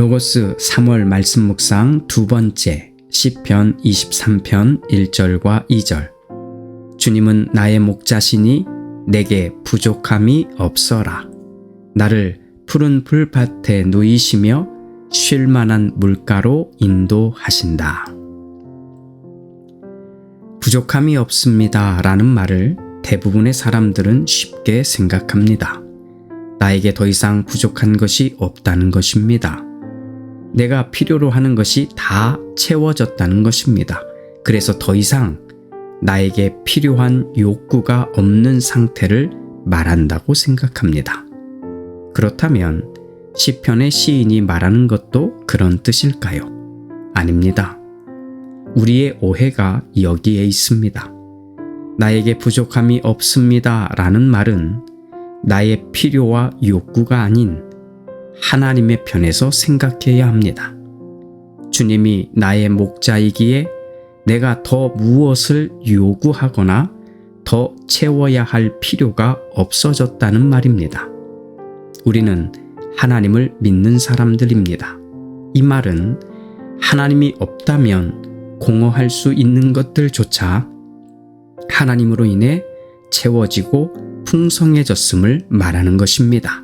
로고스 3월 말씀 묵상 두 번째 시편 23편 1절과 2절 주님은 나의 목자시니 내게 부족함이 없어라 나를 푸른 풀밭에 누이시며 쉴 만한 물가로 인도하신다. 부족함이 없습니다 라는 말을 대부분의 사람들은 쉽게 생각합니다. 나에게 더 이상 부족한 것이 없다는 것입니다. 내가 필요로 하는 것이 다 채워졌다는 것입니다. 그래서 더 이상 나에게 필요한 욕구가 없는 상태를 말한다고 생각합니다. 그렇다면 시편의 시인이 말하는 것도 그런 뜻일까요? 아닙니다. 우리의 오해가 여기에 있습니다. 나에게 부족함이 없습니다 라는 말은 나의 필요와 욕구가 아닌 하나님의 편에서 생각해야 합니다. 주님이 나의 목자이기에 내가 더 무엇을 요구하거나 더 채워야 할 필요가 없어졌다는 말입니다. 우리는 하나님을 믿는 사람들입니다. 이 말은 하나님이 없다면 공허할 수 있는 것들조차 하나님으로 인해 채워지고 풍성해졌음을 말하는 것입니다.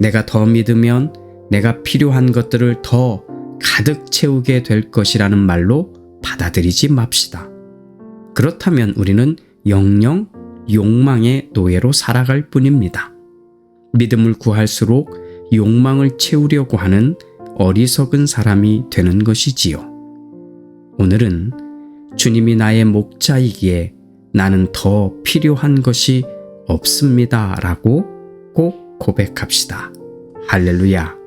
내가 더 믿으면 내가 필요한 것들을 더 가득 채우게 될 것이라는 말로 받아들이지 맙시다. 그렇다면 우리는 영영 욕망의 노예로 살아갈 뿐입니다. 믿음을 구할수록 욕망을 채우려고 하는 어리석은 사람이 되는 것이지요. 오늘은 주님이 나의 목자이기에 나는 더 필요한 것이 없습니다. 라고 꼭 고백합시다. 할렐루야.